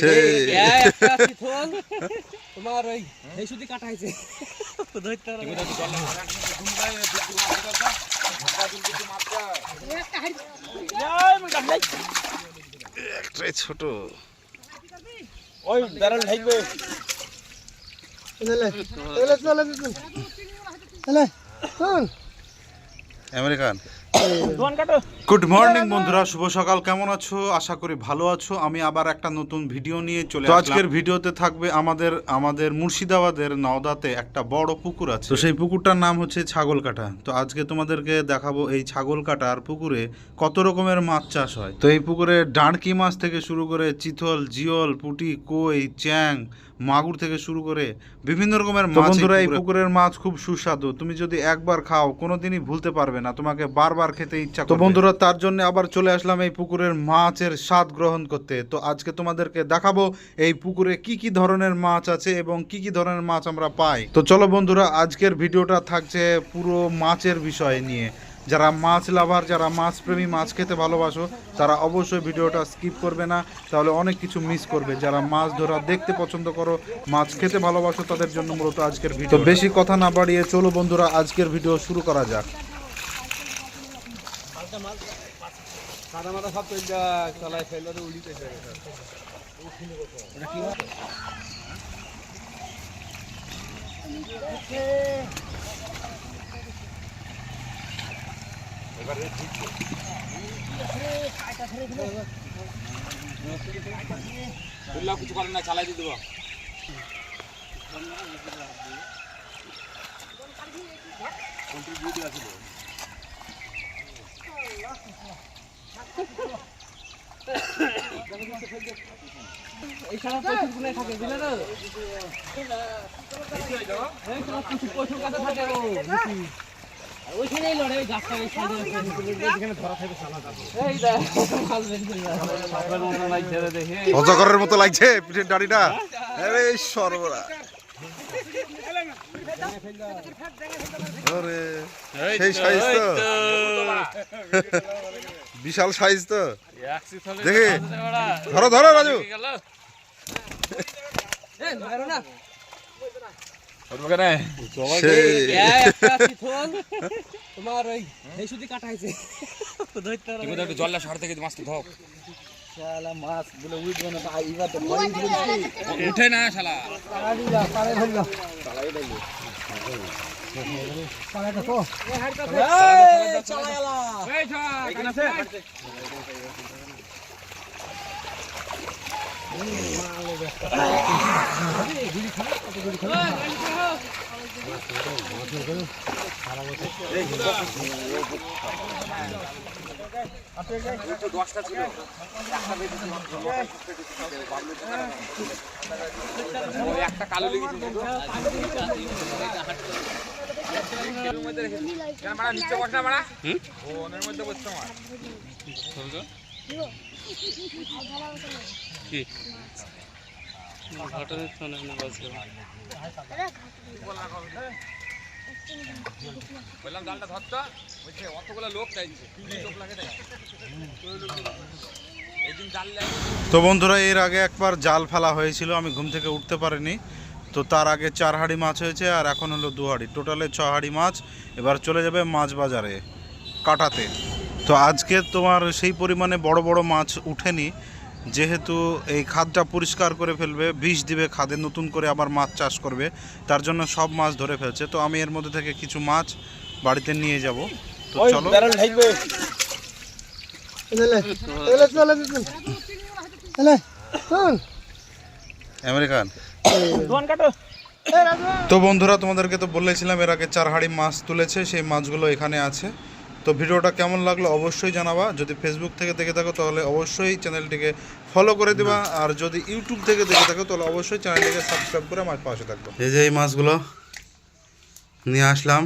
সেই তোমার ওই এই একটাই ছোট ওই আমেরিকান গুড মর্নিং বন্ধুরা। শুভ সকাল। কেমন আছো? আশা করি ভালো আছো। আমি আবার একটা নতুন ভিডিও নিয়ে চলে আসলাম। আজকের ভিডিওতে থাকবে আমাদের আমাদের মুর্শিদাবাদের নওদাতে একটা বড় পুকুর আছে। তো সেই পুকুরটার নাম হচ্ছে ছাগল কাটা তো আজকে তোমাদেরকে দেখাবো এই ছাগল কাটার পুকুরে কত রকমের মাছ চাষ হয়। তো এই পুকুরে ডাঁড়কি মাছ থেকে শুরু করে চিতল জিওল পুটি কই চ্যাং মাগুর থেকে শুরু করে বিভিন্ন রকমের মাছ বন্ধুরা এই পুকুরের মাছ খুব সুস্বাদু। তুমি যদি একবার খাও কোনোদিনই ভুলতে পারবে না। তোমাকে বারবার খেতে ইচ্ছা তো বন্ধুরা তার জন্য আবার চলে আসলাম এই পুকুরের মাছের স্বাদ গ্রহণ করতে। তো আজকে তোমাদেরকে দেখাবো এই পুকুরে কি কি ধরনের মাছ আছে এবং কি কি ধরনের মাছ আমরা পাই। তো চলো বন্ধুরা আজকের ভিডিওটা থাকছে পুরো মাছের বিষয় নিয়ে। যারা মাছ লাভার যারা মাছ প্রেমী মাছ খেতে ভালোবাসো তারা অবশ্যই ভিডিওটা স্কিপ করবে না তাহলে অনেক কিছু মিস করবে। যারা মাছ ধরা দেখতে পছন্দ করো মাছ খেতে ভালোবাসো তাদের জন্য মূলত আজকের ভিডিও বেশি কথা না বাড়িয়ে চলো বন্ধুরা আজকের ভিডিও শুরু করা যাক। সাদা মাথা সব তো চলায় ফেলল তো উড়িতে কিছু করেন না চালাই দিয়ে দেবো। সারা প্রচুরগুলো থাকে বুঝলে তো এই সারা প্রচুর প্রচুর কাছে থাকে ও বেশি। আর ওইখানেই লড়ে ওই গাছটা ওই সাইডে ধরা সালা এই মতো লাগছে দেখে। মতো লাগছে পিঠের দাড়িটা আরে সর্বরা বিশাল সাইজ তো। দেখি। ধরো ধরো রাজু। এই মারো না সেই। একটা চিতল তোমার ওই কাটা হয়েছে। জল্লা সার থেকে মাছটা ধর শালা মাছ বলে উঠবে না এবার তো উঠে না শালা। ধরলো পাড়াইটা তো এই চালায়ালা এই একটা কালো লেগেছিল মারা নিচে বস না মারা ও ওনের মধ্যে বসছে তো বন্ধুরা, এর আগে একবার জাল ফেলা হয়েছিল, আমি ঘুম থেকে উঠতে পারিনি। তো তার আগে চার হাড়ি মাছ হয়েছে, আর এখন হলো দু হাড়ি। টোটালে ছ হাড়ি মাছ, এবার চলে যাবে মাছ বাজারে, কাটাতে। তো আজকে তোমার সেই পরিমাণে বড় বড় মাছ উঠেনি যেহেতু এই খাদটা পরিষ্কার করে ফেলবে বিষ দিবে খাদে নতুন করে আবার মাছ চাষ করবে তার জন্য সব মাছ ধরে ফেলছে। তো আমি এর মধ্যে থেকে কিছু মাছ বাড়িতে নিয়ে যাব। তো চলো। আমেরিকান। তো বন্ধুরা তোমাদেরকে তো বলেছিলাম এর আগে চার হাঁড়ি মাছ তুলেছে সেই মাছগুলো এখানে আছে। তো ভিডিওটা কেমন লাগল অবশ্যই জানাবা। যদি ফেসবুক থেকে দেখে থাকো, তাহলে অবশ্যই চ্যানেলটিকে ফলো করে দিবা। আর যদি ইউটিউব থেকে দেখে থাকো, তাহলে অবশ্যই চ্যানেলটিকে সাবস্ক্রাইব করে আমার পাশে থাকব। এই যে এই মাছগুলো নিয়ে আসলাম।